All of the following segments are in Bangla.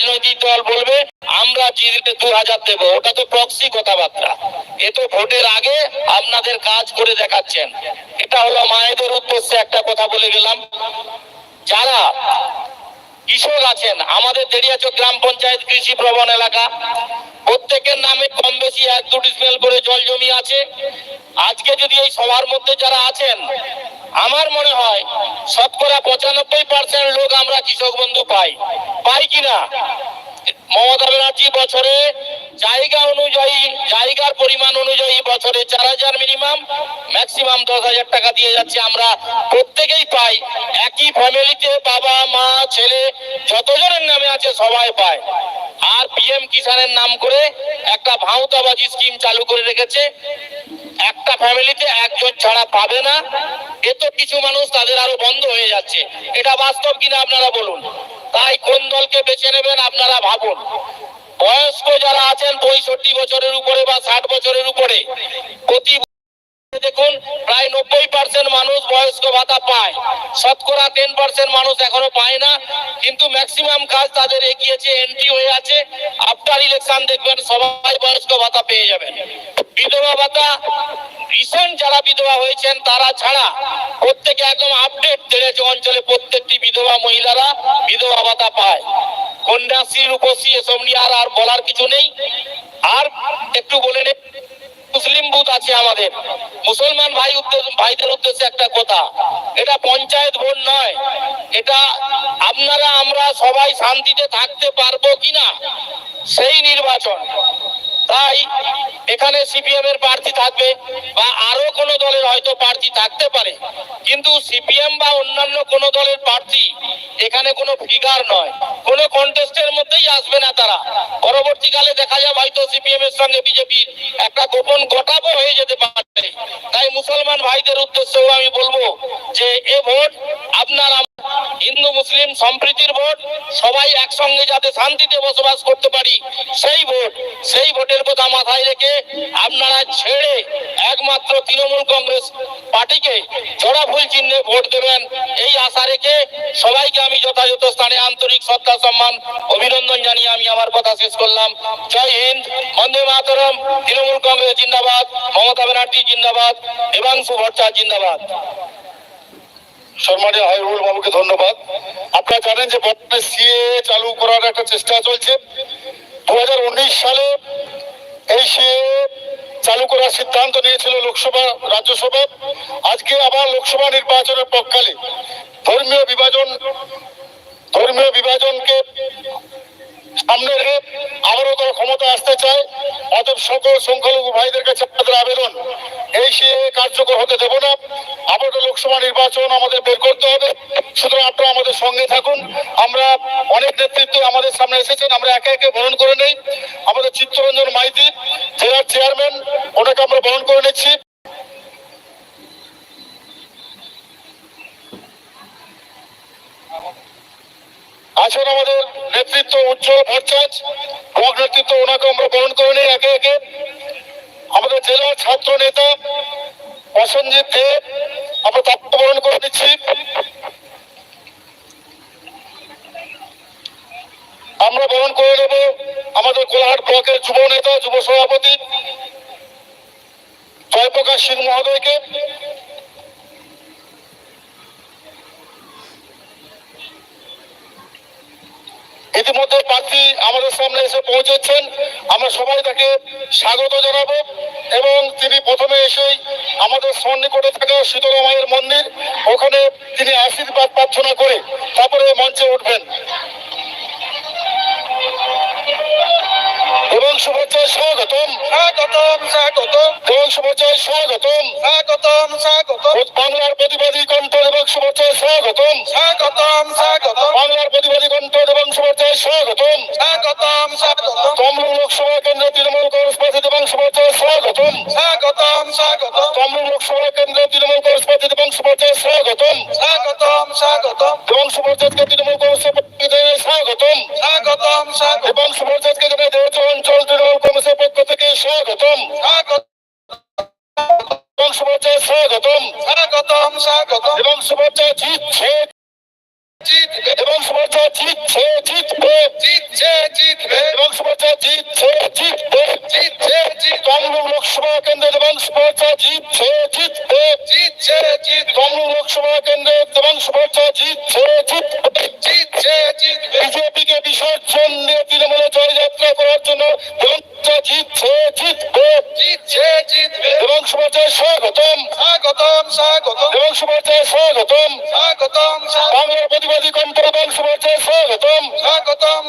রাজনৈতিক দল বলবে, আমরা জিতলে দু হাজার দেবো। ওটা তো প্রক্সি কথাবার্তা। এ তো ভোটের আগে আপনাদের কাজ করে দেখাচ্ছেন। এটা হলো মায়েদের উদ্দেশ্যে একটা কথা বলে গেলাম। যারা কৃষক আছেন। আমাদের দেড়িয়াচক গ্রাম পঞ্চায়েত কৃষি প্রবণ এলাকা। প্রত্যেকের নামে কম বেশি এক দুটি স্মেল করে জল জমি আছে। আজকে যদি এই সভার মধ্যে যারা আছেন, আমার মনে হয় শতকরা পঁচানব্বই পার্সেন্ট লোক আমরা কৃষক বন্ধু পাই। পাই কিনা? মমতা ব্যানার্জি বছরে জায়গা অনুযায়ী, জায়গার পরিমাণ অনুযায়ী বছরে চার হাজার মিনিমাম ম্যাক্সিমাম দশ হাজার টাকা দিয়ে যাচ্ছে আমরা। প্রত্যেকেই পাই, একই ফ্যামিলিতে বাবা, মা, ছেলে, যতজনের নামে আছে সবাই পায়। আর পিএম কিষানের নাম করে একটা ভাউতাবাজি স্কিম চালু করে রেখেছে। একটা ফ্যামিলিতে একজন ছাড়া পাবে না। এ তো কিছু মানুষ তাদের আরও বন্ধ হয়ে যাচ্ছে। এটা বাস্তব কিনা আপনারা বলুন। তাই কোন দলকে বেছে নেবেন আপনারা ভাবুন। বয়স্ক যারা আছেন পঁয়ষট্টি বছরের উপরে বা ষাট বছরের উপরে, প্রতি দেখুন, প্রায় নব্বই পার্সেন্ট মানুষ বয়স্ক ভাতা পায়। শতকরা টেন পার্সেন্ট মানুষ এখনও পায় না। কিন্তু ম্যাক্সিমাম কাজ তাদের এগিয়েছে এন্ট্রি হয়ে আছে। আফটার ইলেকশন দেখবেন সবাই বয়স্ক ভাতা পেয়ে যাবেন। বিধবা ভাতা রিসেন্ট যারা বিধবা হয়েছেন, তারা ছাড়া প্রত্যেকে একদম আপডেট দেড়েছে অঞ্চলে প্রত্যেকটি বিধবা মহিলারা বিধবা ভাতা পায়। কন্যাশ্রী, রূপশ্রী, এসব নিয়ে আর আর বলার কিছু নেই। আর একটু বলে নেই মুসলিম বুথ আছে আমাদের। মুসলমান ভাই ভাইদের উদ্দেশ্যে একটা কথা। এটা পঞ্চায়েত ভোট নয়। এটা আপনারা, আমরা সবাই শান্তিতে থাকতে পারব কিনা? সেই নির্বাচন। তাই এখানে সিপিএম এর প্রার্থী থাকবে বা আরও কোনো দলের হয়তো প্রার্থী থাকতে পারে। কিন্তু সিপিএম বা অন্যান্য কোনো দলের প্রার্থী এখানে কোনো ফিগার নয়। কোনো কন্টেস্টের মধ্যেই আসবে না তারা। পরবর্তীকালে দেখা যাবে হয়তো সিপিএম এর সঙ্গে বিজেপির একটা গোপন গোটাবো হয়ে যেতে পারে। তাই মুসলমান ভাইদের উদ্দেশ্যেও আমি বলব যে এ ভোট আপনার হিন্দু, মুসলিম সম্প্রীতির ভোট। সবাই একসঙ্গে যাতে শান্তিতে বসবাস করতে পারি, সেই ভোট, সেই ভোটের কথা মাথায় রেখে আপনারা ছেড়ে একমাত্র তৃণমূল কংগ্রেস পার্টিকে জোড়া ফুল চিহ্নে ভোট দেবেন। এই আশা রেখে সবাইকে আমি যথাযথ স্থানে আন্তরিক শ্রদ্ধা, সম্মান, অভিনন্দন জানিয়ে আমি আমার কথা শেষ করলাম। জয় হিন্দ, বন্দে মাতরম, তৃণমূল কংগ্রেস জিন্দাবাদ, মমতা ব্যানার্জি জিন্দাবাদ, দেবাংশু ভট্টাচার্য জিন্দাবাদ। সম্মানীয় হাইরুল বাবুকে ধন্যবাদ। আপনারা জানেন যে বর্তমানে সিএ চালু করার একটা চেষ্টা চলছে। দু হাজার উনিশ সালে এই সে চালু করার সিদ্ধান্ত নিয়েছিল লোকসভা রাজ্যসভা আজকে আবার লোকসভা নির্বাচনের পক্ষকালে ধর্মীয় বিভাজন, ধর্মীয় বিভাজনকে সামনে রেপ আবারও তারা ক্ষমতা আসতে চায় অতএব সকল সংখ্যালঘু ভাইদের কাছে আমাদের আবেদন, এই সিএ কার্যকর হতে দেব না। আবারও লোকসভা নির্বাচন আমাদের বের করতে হবে। সুতরাং আপনারা আমাদের সঙ্গে থাকুন। আমরা অনেক নেতৃত্ব আমাদের সামনে এসেছেন, আমরা একে একে বরণ করে নেই। আমাদের চিত্তরঞ্জন মাইতি, জেলার চেয়ারম্যান, ওনাকে আমরা বরণ করে নিচ্ছি। আছেন আমাদের নেতৃত্ব উজ্জ্বল ভট্টাচ ব্লক নেতৃত্ব ওনাকে আমরা বরণ করে নিই একে একে। আমাদের জেলার ছাত্র নেতা প্রসেনজিৎ দে, আমরা তাকে বরণ করে নিচ্ছি। আমরা বরণ করে নেব আমাদের কোলাহাট ব্লকের যুব নেতা, যুব সভাপতি জয়প্রকাশ সিং মহোদয়কে। ইতিমধ্যে প্রার্থী আমাদের সামনে এসে পৌঁছেছেন। আমরা সবাই তাকে স্বাগত জানাব এবং তিনি প্রথমে এসেই আমাদের সন্নিকটে থাকা শীতলা মায়ের মন্দির, ওখানে তিনি আশীর্বাদ প্রার্থনা করে তারপরে মঞ্চে উঠবেন। এবং শুভেচ্ছায় স্বাগতম। স্বাগতম স্বাগতম। এবং শুভেচ্ছায় স্বাগতম। স্বাগতম স্বাগতম। বাংলার প্রতিবাদী কণ্ঠ এবং শুভেচ্ছায় স্বাগতম। স্বাগতম স্বাগতম। বাংলার প্রতিবাদী কণ্ঠ এবং শুভেচ্ছায় স্বাগতম। স্বাগতম স্বাগতম। তমলুক লোকসভা কেন্দ্রের তৃণমূল কংগ্রেস প্রার্থী স্বাগতম। স্বাগতম স্বাগতম। তমলুক লোকসভা কেন্দ্রের তৃণমূল কংগ্রেস প্রার্থী এবং শুভেচ্ছায় স্বাগতম। স্বাগতম স্বাগতম। এবং শুভেচ্ছাকে তৃণমূল কংগ্রেসের পক্ষ থেকে স্বাগতম। স্বাগতম স্বাগতম। এবং শুভেচ্ছাকে জানাই দেওয়া অঞ্চল তৃণমূল কংগ্রেসের পক্ষ থেকে স্বাগতম। স্বাগত এবং শুভেচ্ছায় স্বাগতম। স্বাগতম স্বাগতম। এবং সুভদ্রা জিতছে জিতবে জিত তমলুক লোকসভা কেন্দ্রের এবং সুভদ্রা জিতছে জিতবে জিতছে জিত তমলুক লোকসভা কেন্দ্রের এবং জিত বিজেপিকে বিসর্জন দিয়ে তৃণমূলে জয়যাত্রা করার জন্য জিতছে জিতবে জিতছে জিতবে এবং সুভদ্রা স্বাগতম স্বাগতম স্বাগতম এবং সুভদ্রা স্বাগতম স্বাগতম বাংলার প্রতি প্রতিবাদী কণ্ঠ এবং শুভেচ্ছায় স্বাগতম। স্বাগতম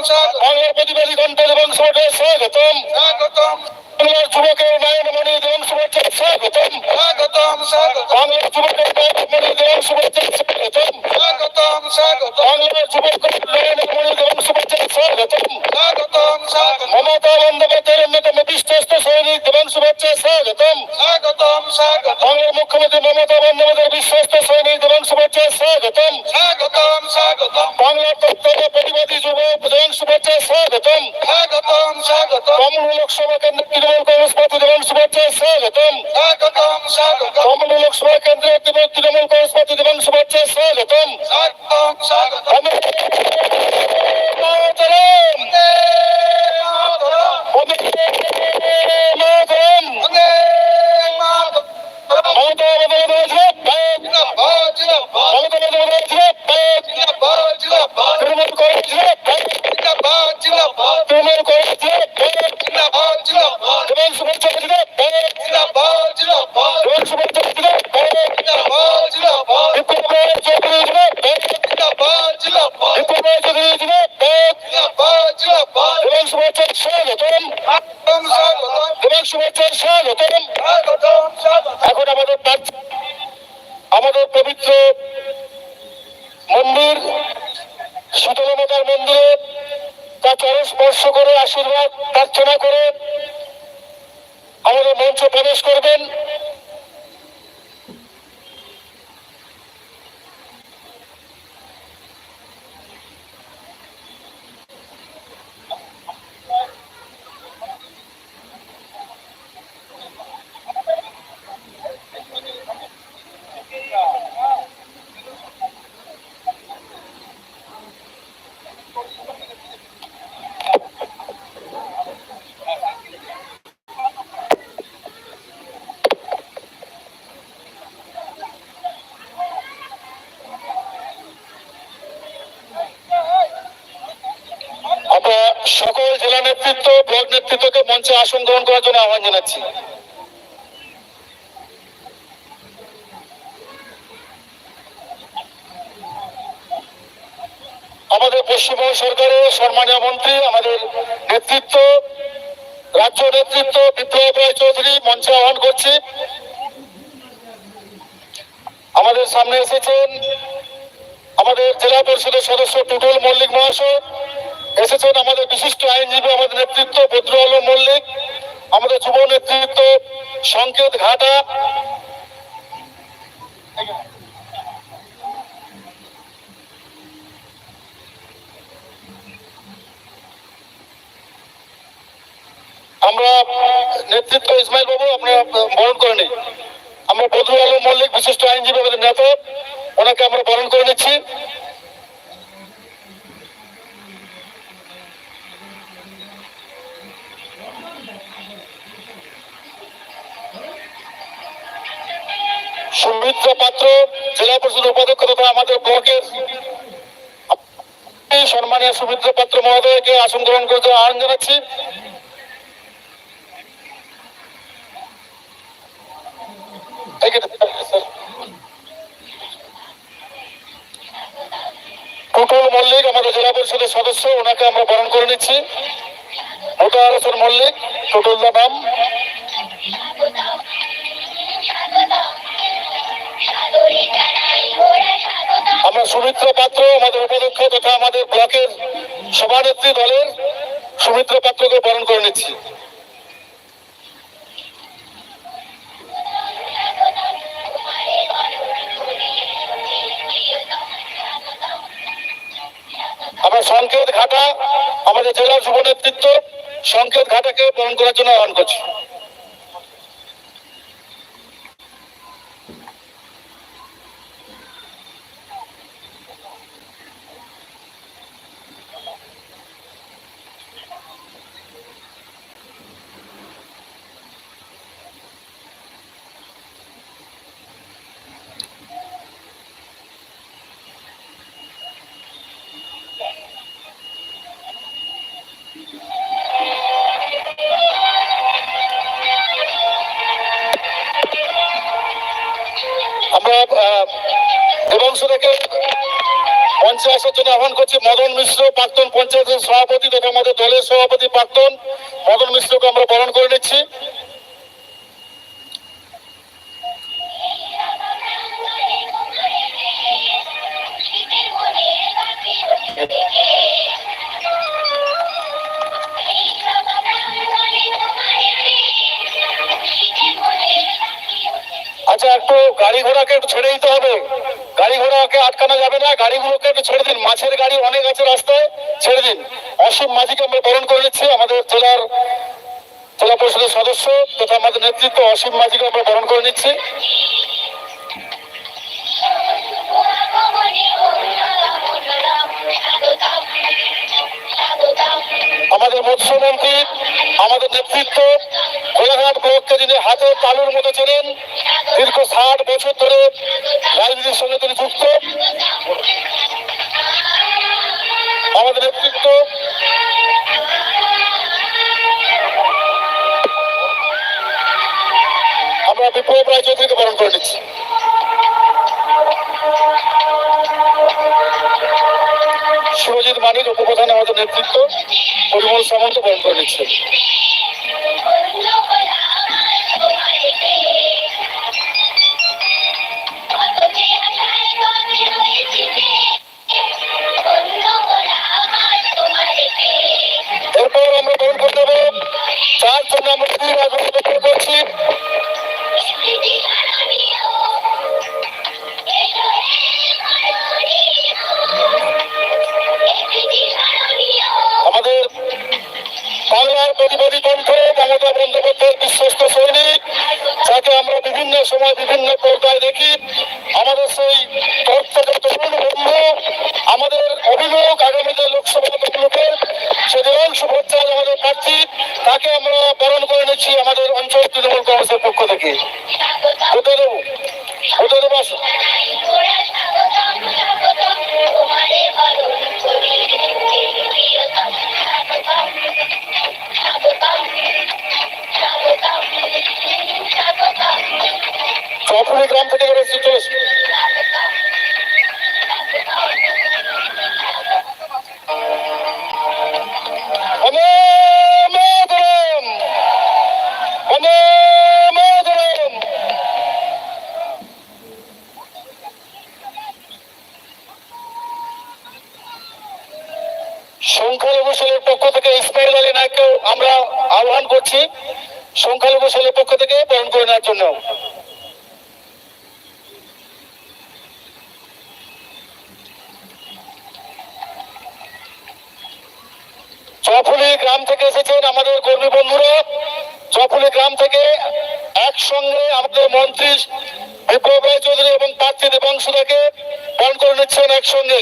বাংলার প্রতিবাদী কণ্ঠ এবং শুভেচ্ছায় স্বাগতম। স্বাগতম। বাংলার যুবকের নয়নমণি এবং শুভেচ্ছায় স্বাগতম। স্বাগতম স্বাগতম। বাংলার যুবকের নয়নমণি এবং শুভেচ্ছায় স্বাগতম। স্বাগতম স্বাগতম। বাংলার যুবকের নয়নমণি এবং শুভেচ্ছায় স্বাগতম। স্বাগতম স্বাগতম। মমতা বন্দ্যোপাধ্যায়ের অন্যতম বিশ্বস্ত সৈনিক এবং শুভেচ্ছায় স্বাগতম। স্বাগতম স্বাগতম। বাংলার মুখ্যমন্ত্রী মমতা বন্দ্যোপাধ্যায়ের বিশ্বস্ত সৈনিক এবং শুভেচ্ছায় স্বাগতম। স্বাগতম স্বাগতম। বাংলার তত্ত্ব প্রতিবাদী যুবক এবং শুভেচ্ছায় স্বাগতম। স্বাগতম স্বাগতম। কমল লোকসভা কেন্দ্র তৃণমূল কংগ্রেস পার্টি এবং শুভেচ্ছায় স্বাগতম। স্বাগতম স্বাগতম। কমল লোকসভা কেন্দ্রের তৃণমূল কংগ্রেস পার্টি এবং শুভেচ্ছায় স্বাগতম। স্বাগতম স্বাগতম। জেলা নেতৃত্ব, ব্লক নেতৃত্বকে মঞ্চে আসন গ্রহণ করার জন্য আহ্বান জানাচ্ছি। আমাদের পশ্চিমবঙ্গ সরকারের সম্মানীয় মন্ত্রী, আমাদের নেতৃত্ব, রাজ্য নেতৃত্ব, বিপ্লব রায় চৌধুরী মঞ্চে আহ্বান করছি। আমাদের সামনে এসেছেন আমাদের জেলা পরিষদের সদস্য টুটুল মল্লিক মহাশয় এসেছেন আমাদের বিশিষ্ট আইনজীবী, আমাদের নেতৃত্ব বদ্র আলম মল্লিক, আমাদের যুব নেতৃত্ব সংকেত ঘাটা। আমরা নেতৃত্ব ইসমাইল বাবু, আপনারা বরণ করে নিই আমরা বদরু আলম মল্লিক, বিশিষ্ট আইনজীবী, আমাদের নেতা, ওনাকে আমরা বরণ করে নিচ্ছি। সৌমিত্র পাত্র জেলা পরিষদ উপাধ্যক্ষ তথা আমাদের ব্লকের সম্মানীয় সুমিত্র পাত্র মহোদয়কে আসন গ্রহণ করতে আহ্বান জানাচ্ছি. টুটুল মল্লিক আমাদের জেলা পরিষদের সদস্য, ওনাকে আমরা বরণ করে নিচ্ছি। হোসেন মল্লিক টুটুল দা আমরা সুমিত্র পাত্র, আমাদের উপাধ্যক্ষ তথা আমাদের ব্লকের সভানেত্রী দলের সুমিত্র পাত্রকে বরণ করে নিচ্ছি। আমরা সংকেত ঘাটা, আমাদের জেলা যুব নেতৃত্ব সংকেত ঘাটাকে বরণ করার জন্য আহ্বান করছি। মিশ্র প্রাক্তন পঞ্চায়েতের সভাপতি তথা আমাদের দলের সভাপতি প্রাক্তন অনেক ছেড়ে দিন। অসীম মাঝিকে আমরা বরণ করে নিচ্ছি, আমাদের জেলার জেলা পরিষদের সদস্য তথা আমাদের নেতৃত্ব অসীম মাঝিকে আমরা বরণ করে নিচ্ছি। আমাদের মৎস্যমন্ত্রী, আমাদের নেতৃত্ব কোলাঘাট ব্লককে যিনি হাতে তালুর মতো চেনেন, দীর্ঘ ষাট বছর ধরে রাজনীতির সঙ্গে তিনি যুক্ত। আমাদের নেতৃত্ব। আমরা বিপ্লব রায় চৌধুরীকে বরণ করে নিচ্ছি। সুরজিৎ মানিক উপপ্রধান আমাদের নেতৃত্ব, পরিমল সামন্ত বরণ করে নিচ্ছে চার জন্য আমরা করছি আমাদের বাংলার প্রতিবাদী কণ্ঠ মমতা বন্দ্যোপাধ্যায়ের বিশ্বস্ত সৈনিক, যাকে আমরা বিভিন্ন সময় বিভিন্ন পর্দায় দেখি, আমাদের সেই কংগ্রেসের কি? কোথায় দেবো কোথায় দেবো আসো। গ্রাম থেকে বেরোচ্ছি চলে সংখ্যালঘু পক্ষ থেকে বরণ করে নেওয়ার জন্য। চফুলি গ্রাম থেকে এসেছেন আমাদের কর্মী বন্ধুরা। চফুলি গ্রাম থেকে একসঙ্গে আমাদের মন্ত্রী বিপ্লব রায় চৌধুরী এবং প্রার্থী দেবাংশুদাকে বরণ করে নিচ্ছেন একসঙ্গে।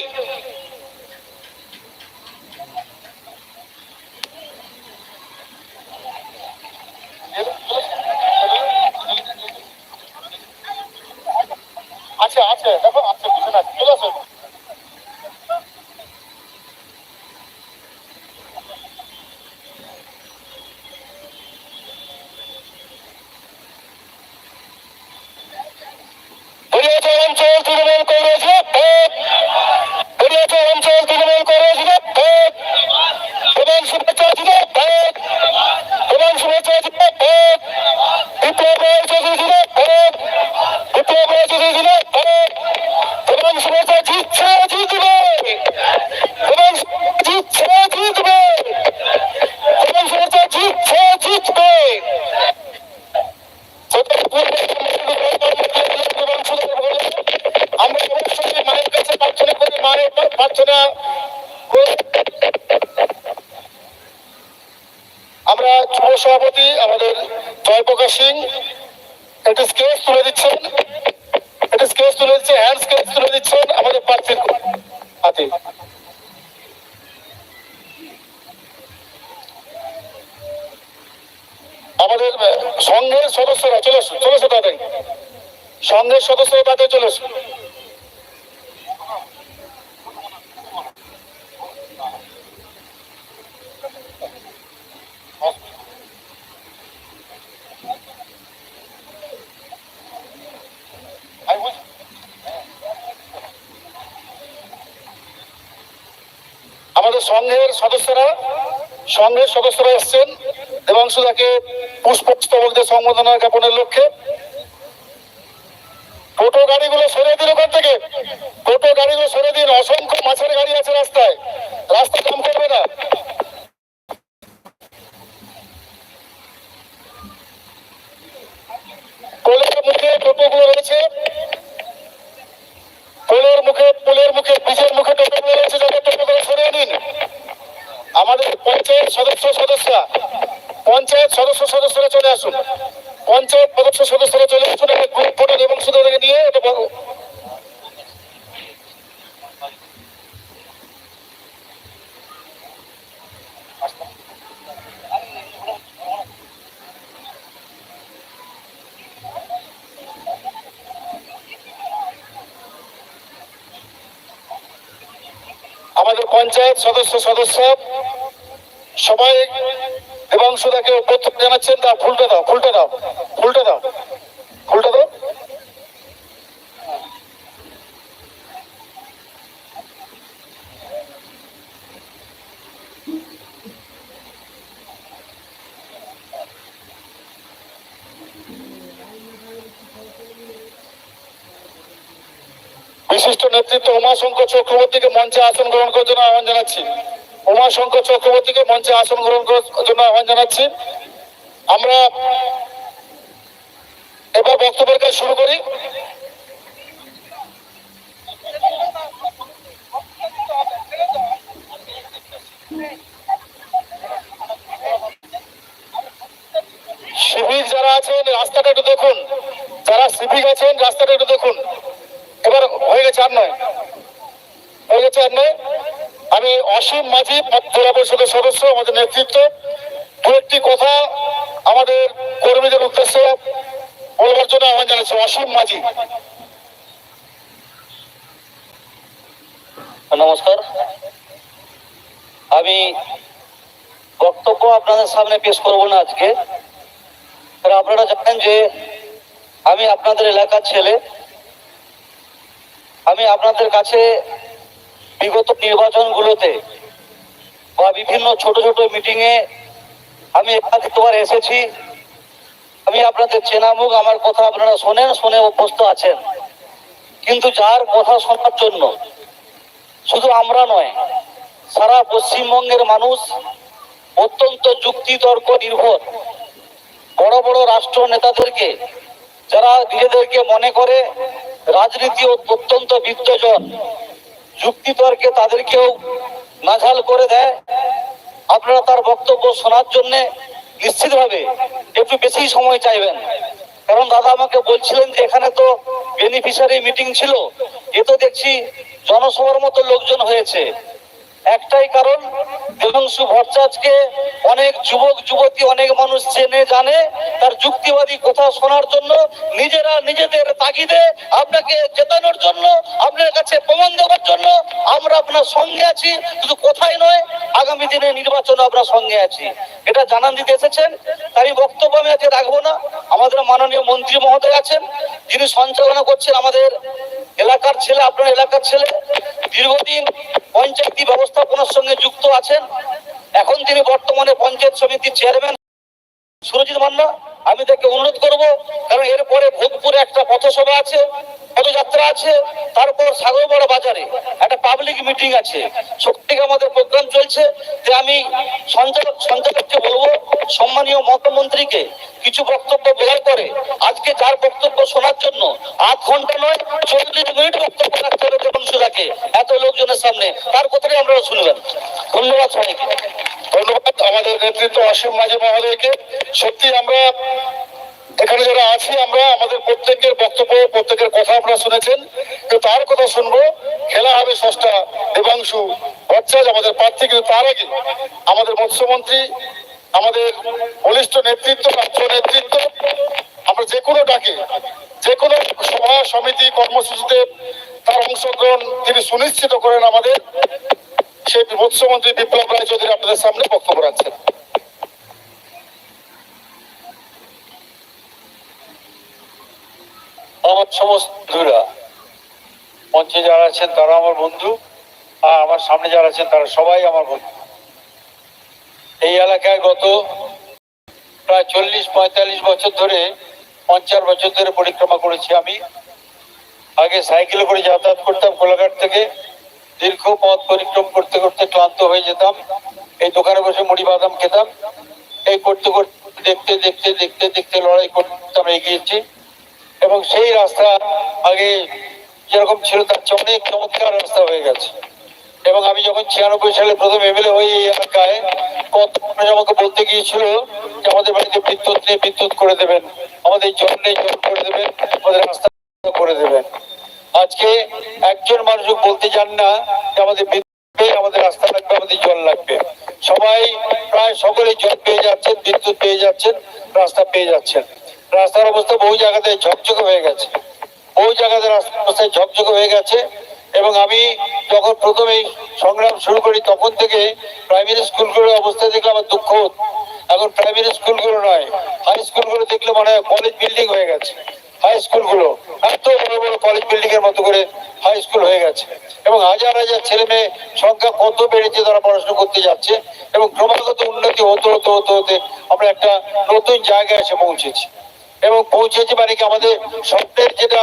যুব সভাপতি আমাদের জয়প্রকাশ সিং, একটি স্কেচ তুলে দিচ্ছেন। একটি স্কেচ তুলে দিচ্ছে, হ্যান্ড স্কেচ তুলে দিচ্ছেন আমাদের প্রার্থীর হাতে। আমাদের সংঘের সদস্যরা চলে আসুন, চলে আসো তাদের সংঘের সদস্যরা তাদের চলে আসুন। সংঘের সদস্যরা সংঘের সদস্যরা এসছেন দেবাংশু তাকে পুষ্পস্তবক দিয়ে সম্বোধনা জ্ঞাপনের লক্ষ্যে। টোটো গাড়িগুলো সরে দিন ওখান থেকে? টোটো গাড়িগুলো সরে দিন অসংখ্য মাছের গাড়ি আছে রাস্তায়। রাস্তা কাম করবে না। কোলের মুখে টোটোগুলো রয়েছে। পোলের মুখে পোলের মুখে, ব্রিজের মুখে টোটোগুলো রয়েছে। যাদের টোটোগুলো সরিয়ে দিন আমাদের পঞ্চায়েত সদস্য সদস্যরা পঞ্চায়েত সদস্য, সদস্যরা চলে আসুন। পঞ্চায়েত সদস্য, সদস্যরা চলে আসুন গ্রুপ ফটো এবং শুধু নিয়ে, এটা বড় আমাদের পঞ্চায়েত সদস্য সদস্য সবাই এবং দেবাংশুদাকে প্রত্যেক জানাচ্ছেন, তা ফুলটা দাও ফুলটা দাও ফুলটা দাও ফুলটা দাও বিশিষ্ট নেতৃত্ব উমাশঙ্কর চক্রবর্তীকে মঞ্চে আসন গ্রহণ করার জন্য আহ্বান জানাচ্ছি। উমাশঙ্কর চক্রবর্তীকে মঞ্চে আসন গ্রহণ করার জন্য আহ্বান জানাচ্ছি। আমরা এবার বক্তব্যের কাজ শুরু করি। শিবির যারা আছেন, রাস্তাটা একটু দেখুন। যারা সিভিক আছেন, রাস্তাটা একটু দেখুন। হয়ে গেছে আর নয়। হয়ে গেছে আর নয়। আমি অসীম মাঝি, জেলা পরিষদের সদস্য, আমাদের নেতৃত্ব। দু একটি কথা আমাদের কর্মীদের উদ্দেশ্যে বলবার জন্য আহ্বান জানাচ্ছি। অসীম মাঝি। নমস্কার। আমি বক্তব্য আপনাদের সামনে পেশ করব না আজকে। আপনারা জানেন যে আমি আপনাদের এলাকার ছেলে। আমি আপনাদের কাছে বিগত নির্বাচনগুলোতে বা বিভিন্ন ছোট ছোট মিটিংয়ে আমি একাধিকবার এসেছি। আমি আপনাদের চেনা মুখ আমার কথা আপনারা শোনেন, শুনে অভ্যস্ত আছেন। কিন্তু যার কথা শোনার জন্য শুধু আমরা নয়, সারা পশ্চিমবঙ্গের মানুষ অত্যন্ত যুক্তি তর্ক নির্ভর, বড় বড় রাষ্ট্র নেতাদেরকে যারা নিজেদেরকে মনে করে রাজনীতি অত্যন্ত বিত্তজন যুক্তি তর্কে তাদেরকেও নাঝাল করে দেয়। আপনারা তার বক্তব্য শোনার জন্য নিশ্চিতভাবে একটু বেশি সময় চাইবেন। কারণ দাদা আমাকে বলছিলেন যে এখানে তো বেনিফিশিয়ারি মিটিং ছিল। এ তো দেখছি জনসভার মতো লোকজন হয়েছে। একটাই কারণ দেবাংশু ভট্টাচার্যকে অনেক যুবক, যুবতী, অনেক মানুষ চেনে, জানে, তার যুক্তিবাদী কথা শোনার জন্য নিজেরা নিজেদের তাগিদে আপনাকে জেতানোর জন্য, আপনার কাছে প্রমাণ দেওয়ার জন্য আমরা আপনার সঙ্গে আছি। শুধু কোথায় নয়, আগামী দিনে নির্বাচনে আমরা সঙ্গে আছি। এটা জানান দিতে এসেছেন, তারই বক্তব্য আমি আজকে রাখব না। আমাদের মাননীয় মন্ত্রী মহোদয় আছেন, যিনি সঞ্চালনা করছেন আমাদের এলাকার ছেলে, আপনার এলাকার ছেলে। দীর্ঘদিন পঞ্চায়েতি ব্যবস্থাপনার সঙ্গে যুক্ত আছেন। এখন তিনি বর্তমানে পঞ্চায়েত সমিতির চেয়ারম্যান সুরজিৎ মান্না, আমি তাকে অনুরোধ করব, কারণ এরপরে ভোগপুরে একটা পথসভা আছে, পদযাত্রা আছে, তারপর সাগরপাড়া বাজারে একটা পাবলিক মিটিং আছে। সত্যিকে আমাদের প্রোগ্রাম চলছে যে আমি সঞ্চালক, সঞ্চালককে বলব, সম্মানীয় মন্ত্রীকে কিছু বক্তব্য বলার পরে আজকে যার বক্তব্য শোনার জন্য আধ ঘণ্টা নয়, চল্লিশ মিনিট বক্তব্য রাখতে হবে দেবাংশুরাকে এত লোকজনের সামনে, তার কথাটাই আপনারা শুনবেন ধন্যবাদ সবাইকে। ধন্যবাদ আমাদের নেতৃত্ব অসীম মাঝি মহোদয়কে সত্যি আমরা এখানে যারা আছি, আমরা আমাদের প্রত্যেকের বক্তব্য, প্রত্যেকের কথা আপনারা শুনেছেন। তো তার কথা শুনব। খেলা হবে ষষ্ঠা দেবাংশু ভট্টাচার্য, আমাদের প্রার্থী। কিন্তু তার আগে আমাদের মৎস্যমন্ত্রী, আমাদের বলিষ্ঠ নেতৃত্ব রাষ্ট্র নেতৃত্ব, আমরা যে কোনো ডাকে, যে কোনো সভা, সমিতি, কর্মসূচিতে তার অংশগ্রহণ তিনি সুনিশ্চিত করেন আমাদের। সেই মৎস্যমন্ত্রী বিপ্লব রায় চৌধুরী আপনাদের সামনে বক্তব্য রাখছেন। আমার সমস্ত বন্ধুরা। মঞ্চে যারা আছেন, তারা আমার বন্ধু, আর আমার সামনে যারা আছেন, তারা সবাই আমার বন্ধু। এই এলাকায় গত প্রায় চল্লিশ, পঁয়তাল্লিশ বছর ধরে, পঞ্চাশ বছর ধরে পরিক্রমা করেছি আমি। আগে সাইকেলে করে যাতায়াত করতাম কোলাঘাট থেকে। দীর্ঘ পথ পরিক্রম করতে করতে ক্লান্ত হয়ে যেতাম। এই দোকানে বসে মুড়ি বাদাম খেতাম। এই করতে করতে দেখতে দেখতে দেখতে দেখতে লড়াই করতে আমরা এগিয়েছি এবং সেই রাস্তা আগে যেরকম ছিল তার চেয়ে অনেক চমৎকার রাস্তা হয়ে গেছে। এবং আমি যখন ছিয়ানব্বই সালে প্রথম এমএলএ হয়ে এই এলাকায়, কত মানুষ আমাকে বলতে গিয়েছিল যে আমাদের বাড়িতে বিদ্যুৎ নেই, বিদ্যুৎ করে দেবেন। আমাদের জল নেই, জল করে দেবেন। আমাদের রাস্তা করে দেবেন। আজকে একজন মানুষ বলতে চান না যে আমাদের বিদ্যুৎ আমাদের রাস্তা লাগবে, আমাদের জল লাগবে। সবাই প্রায় সকলে জল পেয়ে যাচ্ছেন, বিদ্যুৎ পেয়ে যাচ্ছেন, রাস্তা পেয়ে যাচ্ছেন। রাস্তার অবস্থা বহু জায়গাতে ঝকঝকে হয়ে গেছে। বহু জায়গাতে রাস্তার অবস্থায় ঝকঝকে হয়ে গেছে এবং আমি যখন প্রথম সংগ্রাম শুরু করি তখন থেকে প্রাইমারি স্কুলগুলোর অবস্থা দেখলে আমার দুঃখ এখন প্রাইমারি স্কুলগুলো নয় হাই স্কুলগুলো দেখলে মনে হয় কলেজ বিল্ডিং হয়ে গেছে। হাই স্কুলগুলো এত বড় বড় কলেজ বিল্ডিং এর মতো করে হাই স্কুল হয়ে গেছে এবং হাজার হাজার ছেলে মেয়ে সংখ্যা কত বেড়েছে তারা পড়াশোনা করতে যাচ্ছে এবং ক্রমাগত উন্নতি হতে হতে হতে হতে আমরা একটা নতুন জায়গায় এসে পৌঁছেছি। পৌঁছেছি মানে কি আমাদের স্বপ্নের যেটা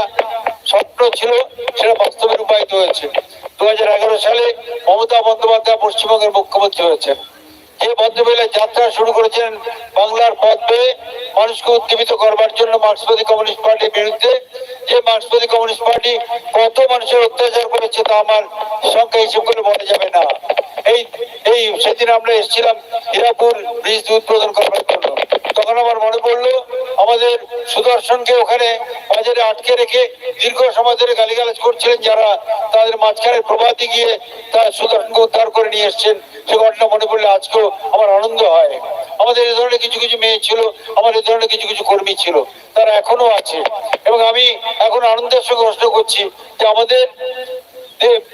স্বপ্ন ছিল, সেটা বাস্তবে রূপায়িত হয়েছে। দু হাজার এগারো সালে মমতা বন্দ্যোপাধ্যায় পশ্চিমবঙ্গের মুখ্যমন্ত্রী হয়েছেন। যে ভদ্রমহিলা যাত্রা শুরু করেছেন বাংলার পথ পেয়ে, মানুষকে উদ্দীপিত করবার জন্য মার্ক্সবাদী কমিউনিস্ট পার্টির বিরুদ্ধে, যে মার্ক্সবাদী কমিউনিস্ট পার্টি কত মানুষের অত্যাচার করেছে তা আমার সংখ্যা হিসেব করে বলা যাবে না। এই এই সেদিন আমরা এসেছিলাম হীরাপুর ব্রিজ উদ্বোধন করবার জন্য। তখন আমার মনে পড়ল, আমাদের সুদর্শনকে ওখানে বাজারে আটকে রেখে দীর্ঘ সময় ধরে গালিগালাজ করছিলেন যারা, তাদের মাঝখানে প্রভাতে গিয়ে তার সুদর্শনকে উদ্ধার করে নিয়ে এসছেন। সে ঘটনা মনে পড়লে আজকেও আমার আনন্দ হয়। আমাদের এই ধরনের কিছু কিছু মেয়ে ছিল, আমার এই ধরনের কিছু কিছু কর্মী ছিল, তারা এখনও আছে। এবং আমি এখন আনন্দের সঙ্গে ঘোষণা করছি যে আমাদের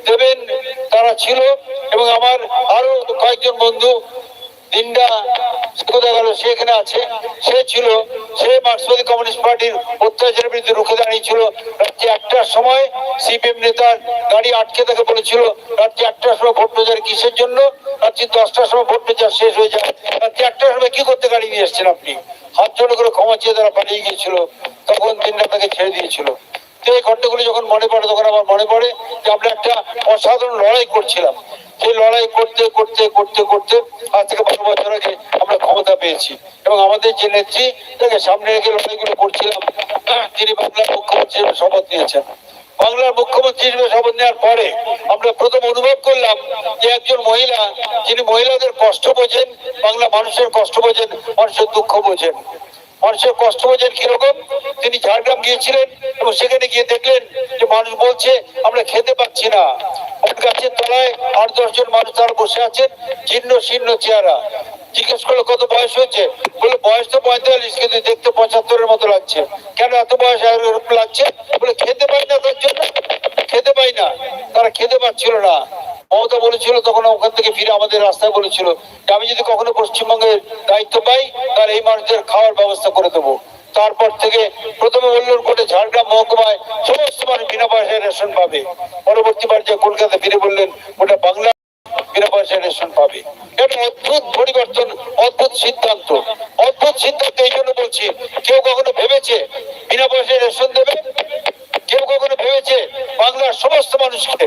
দেবেন তারা ছিল এবং আমার আরও কয়েকজন বন্ধু দিনটা কোথায় গেল? সে এখানে আছে। সে ছিল, সে মার্ক্সবাদী কমিউনিস্ট পার্টির অত্যাচারের বিরুদ্ধে রুখে দাঁড়িয়েছিল। রাত্রি একটার সময় সিপিএম নেতার গাড়ি আটকে তাকে বলেছিল, রাত্রি একটার সময় ভোট প্রচার কিসের জন্য? রাত্রি দশটার সময় ভোট প্রচার শেষ হয়ে যায়। রাত্রি একটার সময় কি করতে গাড়ি নিয়ে এসছেন আপনি? হাত জোড়ো করে ক্ষমা চেয়ে তারা পালিয়ে গিয়েছিল। তখন দিনটা তাকে ছেড়ে দিয়েছিল। এই ঘটনাগুলি যখন মনে পড়ে, তখন আমার মনে পড়ে যে আমরা একটা অসাধারণ লড়াই করছিলাম। সেই লড়াই করতে করতে করতে করতে আজ থেকে বারো বছর আগে আমরা ক্ষমতা পেয়েছি। এবং আমাদের যে নেত্রী, তাকে সামনে রেখে লড়াইগুলো করছিলাম, তিনি বাংলার মুখ্যমন্ত্রী হিসেবে শপথ নিয়েছেন। বাংলার মুখ্যমন্ত্রী হিসেবে শপথ নেওয়ার পরে আমরা প্রথম অনুভব করলাম যে একজন মহিলা, যিনি মহিলাদের কষ্ট বোঝেন বাংলা মানুষের কষ্ট বোঝেন, মানুষের দুঃখ বোঝেন। মানুষের কষ্ট বোঝেন কীরকম? তিনি ঝাড়গ্রাম গিয়েছিলেন এবং সেখানে গিয়ে দেখলেন যে মানুষ বলছে, আমরা খেতে পাচ্ছি না। গাছের তলায় আট দশজন মানুষ তারা বসে আছেন, জীর্ণ, শীর্ণ চেহারা। জিজ্ঞেস করল, কত বয়স হয়েছে? বলে বয়স তো পঁয়তাল্লিশ, কিন্তু দেখতে পঁচাত্তরের মতো লাগছে। কেন এত বয়স লাগছে? বলে খেতে পাই না তার জন্য। খেতে পাই না। তারা খেতে পাচ্ছিল না। মমতা বলেছিল, তখন ওখান থেকে ফিরে আমাদের রাস্তায় বলেছিল আমি যদি কখনো পশ্চিমবঙ্গের দায়িত্ব পাই, তাহলে এই মানুষদের খাওয়ার ব্যবস্থা করে দেবো। তারপর থেকে প্রথমে বললেন ঝাড়গ্রাম মহকুমায় সমস্ত মানুষ বিনা পয়সায় রেশন পাবে। পরবর্তী যে কলকাতা ফিরে বললেন ওটা বাংলা বিনা পয়সায় রেশন পাবে। এটা অদ্ভুত পরিবর্তন, অদ্ভুত সিদ্ধান্ত। অদ্ভুত সিদ্ধান্ত এই জন্য বলছি, কেউ কখনো ভেবেছে বিনা পয়সায় রেশন দেবে? কেউ হয়েছে ভেবেছে বাংলার সমস্ত মানুষকে